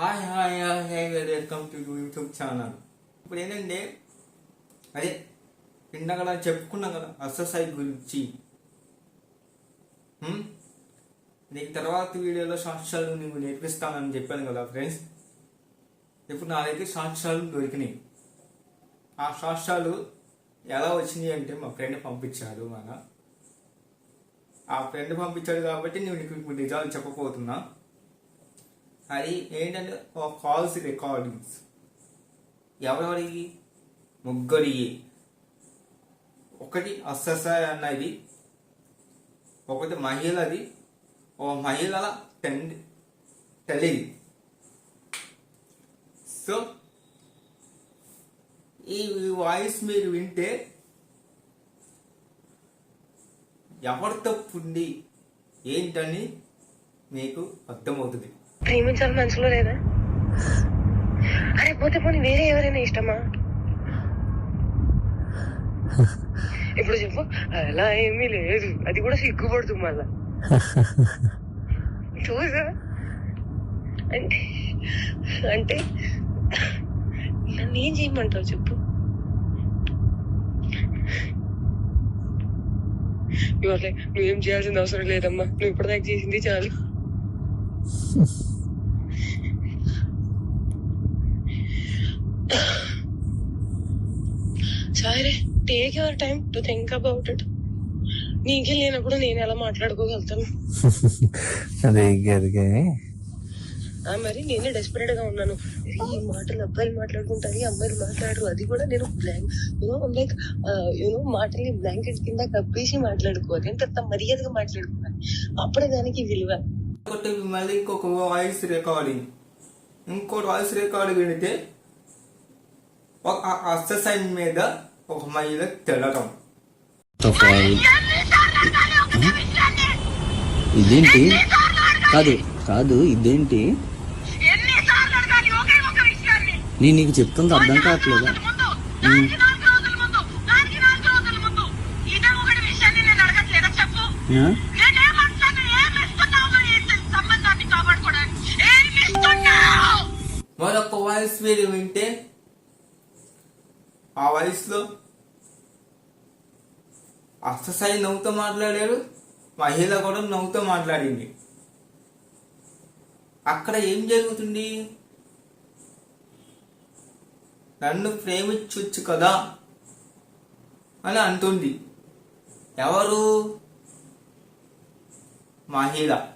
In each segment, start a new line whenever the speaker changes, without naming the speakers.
Hi hi hi welcome to YouTube channel. ఇప్పుడు ఏంటంటే అదే నిన్న కదా చెప్పుకున్నాం కదా ఎక్సర్సైజ్ గురించి. నీకు తర్వాత వీడియోలో సాక్ష్యాలు నీకు నేర్పిస్తానని చెప్పాను కదా ఫ్రెండ్స్. ఇప్పుడు నా దగ్గర సాక్ష్యాలు దొరికినాయి. ఆ సాక్ష్యాలు ఎలా వచ్చినాయి అంటే మా ఫ్రెండ్ పంపించాడు మన. ఆ ఫ్రెండ్ పంపించాడు కాబట్టి నేను నీకు ఇప్పుడు నిజాలు చెప్పబోతున్నా. అది ఏంటంటే ఒక కాల్స్ రికార్డింగ్స్ ఎవరెవరికి ముగ్గురి ఒకటి అస్సాయి అన్నది ఒకటి మహిళది ఓ మహిళల టెన్ తెలియదు సో ఈ వాయిస్ మీరు వింటే ఎవరి తప్పుంది ఏంటని మీకు అర్థమవుతుంది.
ప్రేమించాలి మనసులో లేదా? అరే పోతే పోనీ వేరే ఎవరైనా ఇష్టమా? ఇప్పుడు చెప్పు. అలా ఏమీ లేదు. అది కూడా సిగ్గుపడుతుంది మళ్ళా. చూసా? అంటే అంటే నన్ను ఏం చేయమంటావు చెప్పు. ఇవాళ నువ్వేం చేయాల్సిన అవసరం లేదమ్మా. నువ్వు ఇప్పటిదాకా చేసింది చాలు. సరే take your time to think about it నీకే లేనప్పుడు నేను ఎలా మాట్లాడుకోగలుగుతాను?
అదే
ఆ మరి నేనే డెస్పరేట్గా ఉన్నాను. ఈ మాటలు అబ్బాయిలు మాట్లాడుకుంటారు అమ్మాయిలు మాట్లాడరు అది కూడా నేను blank you know like you know మాటల్ని బ్లాంకెట్ కింద కప్పేసి మాట్లాడుకోవాలి. అంటే అంత మర్యాదగా మాట్లాడుకోవాలి. అప్పుడే దానికి విలువ.
ఒకటి మళ్ళీ ఇంకొక వాయిస్ రికార్డింగ్ ఇంకో వాయిస్ రికార్డింగ్ విడితే ఒక ఎక్సర్సైజ్ మీద ఒక మహిళ తెలటం
ఇదేంటి? కాదు కాదు ఇదేంటి?
ఎన్నిసార్లు అడగాలి ఒకే ఒక విషయాన్ని
నేను నీకు చెప్తుంది అర్థం కావట్లేదా?
ముందు దానికి నాలుగు రోజుల ముందు దానికి నాలుగు రోజుల ముందు ఇదే ఒకటి విషయాన్ని నేను అడగట్లేదా చెప్పు
ఆ?
నేనేమంటాను ఏమి ఇస్తున్నావు ఈ సంబంధాన్ని కాపాడుకోవడానికి ఏమి ఇస్తున్నావు
మరొక వాయిస్ మీరు వింటే ఆ వాయిస్లో ఎక్సర్సైజ్ నవ్వుతూ మాట్లాడారు మహిళ కూడా నవ్వుతూ మాట్లాడింది. అక్కడ ఏం జరుగుతుంది? నన్ను ప్రేమించొచ్చు కదా అని అంటుంది. ఎవరు? మహిళ.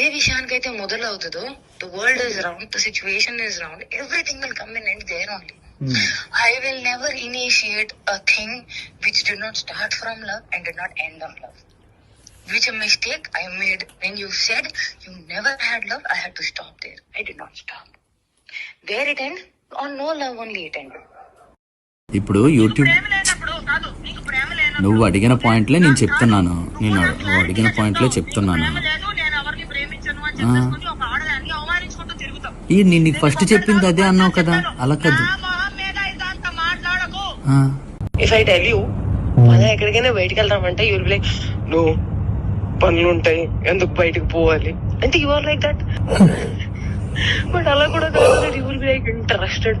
ఏ విషయానికైతే మొదలవుతుందో the world is round the situation is round everything will come in and there only
hmm.
I will never initiate a thing which did not start from love and did not end on love. Which a mistake I made when you said you never had love, I had to stop there. I did not stop. There it ended, on no love only it ended.
ఇప్పుడు YouTube నువ్వు అడిగిన పాయింట్లే నేను చెప్తున్నాను నేను అడిగిన పాయింట్లే చెప్తున్నాను ఈ నేను నీకు ఫస్ట్ చెప్పింది అదే అన్నావు కదా అలా కాదు.
నా మొహం మీద ఇదంతా మాట్లాడకు.
ఆ,
If I tell you, అదే ఎక్కడికైనా బయటికి వెళ్దామంటే యూల్ లైక్ నో పనులు ఉంటాయి ఎందుకు బయటకు పోవాలి? అంటే you are like that but అలా కూడా కాదు you will be like interested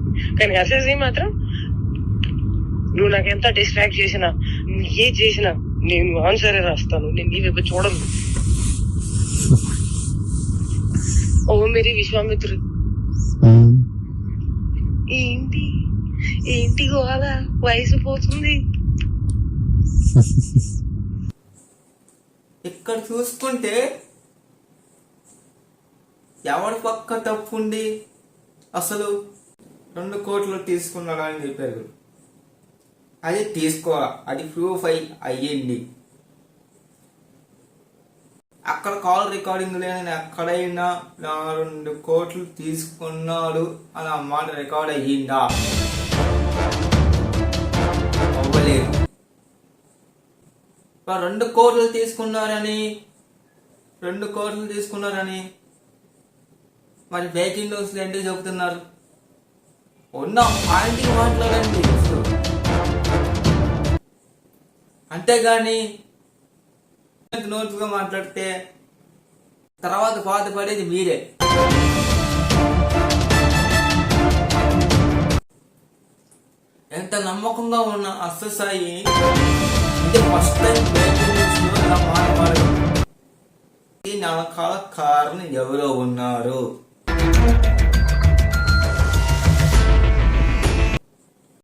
కానీ హర్షసే మాత్రం నువ్వు నాకు ఎంత డిస్ట్రాక్ట్ చేసినా నువ్వు ఏ చేసినా నేను ఆన్సరే రాస్తాను. నేను నీ వైపు చూడను. ఓ మేరీ విశ్వామిత్రు ఏంటి? ఏంటి గోవాల వయసు పోతుంది.
ఇక్కడ చూసుకుంటే ఎవరి పక్క తప్పుండి అసలు రెండు కోట్లు తీసుకున్నాడు అని చెప్పారు. అది తీసుకో అది ప్రూఫ్ అయి అయ్యింది. అక్కడ కాల్ రికార్డింగ్ లేని ఎక్కడైనా నా రెండు కోట్లు తీసుకున్నాడు అని ఆ మాట రికార్డ్ అయ్యిందా? అవ్వలేదు. రెండు కోట్లు తీసుకున్నారని రెండు కోట్లు తీసుకున్నారని మరి బ్రేకింగ్ న్యూస్ ఏంటి చెబుతున్నారు? ఉన్న పాయింట్ మాట్లాడండి అసలు. అంతేగాని నోట్స్గా మాట్లాడితే తర్వాత బాధపడేది మీరే. ఎంత నమ్మకంగా ఉన్న అస్ససాయి ఇది ఫస్ట్ టైం బ్రేకింగ్ న్యూస్ కారణం ఎవరో ఉన్నారు.